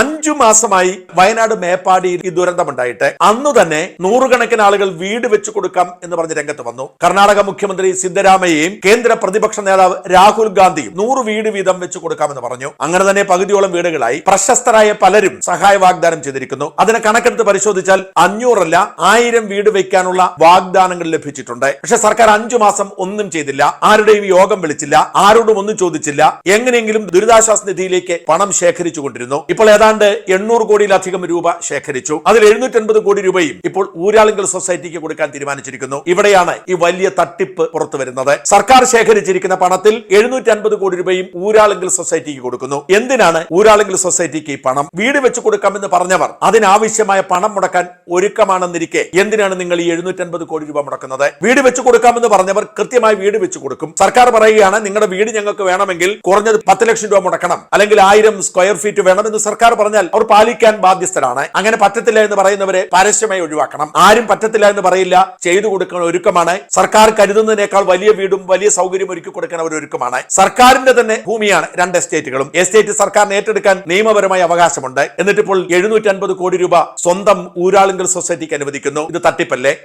അഞ്ചു മാസമായി വയനാട് മേപ്പാടിയിൽ ഈ ദുരന്തമുണ്ടായിട്ട് അന്നു തന്നെ നൂറുകണക്കിന് ആളുകൾ വീട് വെച്ചു കൊടുക്കാം എന്ന് പറഞ്ഞ് രംഗത്ത് വന്നു. കർണാടക മുഖ്യമന്ത്രി സിദ്ധരാമയ്യയും കേന്ദ്ര പ്രതിപക്ഷ നേതാവ് രാഹുൽ ഗാന്ധിയും നൂറ് വീട് വീതം വെച്ചു കൊടുക്കാമെന്ന് പറഞ്ഞു. അങ്ങനെ തന്നെ പകുതിയോളം വീടുകളായി പ്രശസ്തരായ പലരും സഹായ വാഗ്ദാനം ചെയ്തിരിക്കുന്നു. അതിനെ കണക്കെടുത്ത് പരിശോധിച്ചാൽ അഞ്ഞൂറല്ല ആയിരം വീട് വെക്കാനുള്ള വാഗ്ദാനങ്ങൾ ലഭിച്ചിട്ടുണ്ട്. പക്ഷെ സർക്കാർ അഞ്ചു മാസം ഒന്നും ചെയ്തില്ല. ആരുടെയും യോഗം വിളിച്ചില്ല. ആരോടും ഒന്നും ചോദിച്ചില്ല. എങ്ങനെയെങ്കിലും ദുരിതാശ്വാസ നിധിയിലേക്ക് പണം ശേഖരിച്ചു കൊണ്ടിരുന്നു. ഇപ്പോൾ ഏതാണ്ട് എണ്ണൂറ് കോടിയിലധികം രൂപ ശേഖരിച്ചു. അതിൽ എഴുന്നൂറ്റി അൻപത് കോടി രൂപയും ഇപ്പോൾ ഊരാളുങ്കൽ സൊസൈറ്റിക്ക് കൊടുക്കാൻ തീരുമാനിച്ചിരിക്കുന്നു. ഇവിടെയാണ് ഈ വലിയ തട്ടിപ്പ് പുറത്തു വരുന്നത്. സർക്കാർ ശേഖരിച്ചിരിക്കുന്ന പണത്തിൽ എഴുന്നൂറ്റി അൻപത് കോടി രൂപയും ഊരാളുങ്കൽ സൊസൈറ്റിക്ക് കൊടുക്കുന്നു. എന്തിനാണ് ഊരാളുങ്കൽ സൊസൈറ്റിക്ക് ഈ പണം? വീട് വെച്ച് കൊടുക്കാമെന്ന് പറഞ്ഞവർ അതിനാവശ്യമായ പണം മുടക്കാൻ ഒരുക്കമാണെന്നിരിക്കെ എന്തിനാണ് നിങ്ങൾ ഈ എഴുന്നൂറ്റി അൻപത് കോടി രൂപ മുടക്കുന്നത്? വീട് വെച്ച് കൊടുക്കാമെന്ന് പറഞ്ഞവർ കൃത്യമായി വീട് വെച്ച് കൊടുക്കും. സർക്കാർ പറയുകയാണ് നിങ്ങളുടെ വീട് ഞങ്ങൾക്ക് വേണമെങ്കിൽ കുറഞ്ഞത് പത്ത് ലക്ഷം രൂപ മുടക്കണം അല്ലെങ്കിൽ ആയിരം സ്ക്വയർ ഫീറ്റ് വേണമെന്ന് എന്ന് പറഞ്ഞാൽ അവർ പാലിക്കാൻ ബാധ്യസ്ഥരാണ്. അങ്ങനെ പറ്റത്തില്ല എന്ന് പറയുന്നവരെ പരസ്യമായി ഒഴിവാക്കണം. ആരും പറ്റത്തില്ല എന്ന് പറയില്ല. ചെയ്തു കൊടുക്കുന്ന ഒരുക്കമാണ്. സർക്കാർ കരുതുന്നതിനേക്കാൾ വലിയ വീടും വലിയ സൗകര്യം ഒരുക്കി കൊടുക്കാൻ അവർ ഒരുക്കമാണ്. സർക്കാരിന്റെ തന്നെ ഭൂമിയാണ് രണ്ട് എസ്റ്റേറ്റുകളും. എസ്റ്റേറ്റ് സർക്കാർ ഏറ്റെടുക്കാൻ നിയമപരമായ അവകാശമുണ്ട്. എന്നിട്ടിപ്പോൾ എഴുന്നൂറ്റി അൻപത് കോടി രൂപ സ്വന്തം ഊരാളുങ്കൽ സൊസൈറ്റിക്ക് അനുവദിക്കുന്നു. ഇത് തട്ടിപ്പല്ലേ?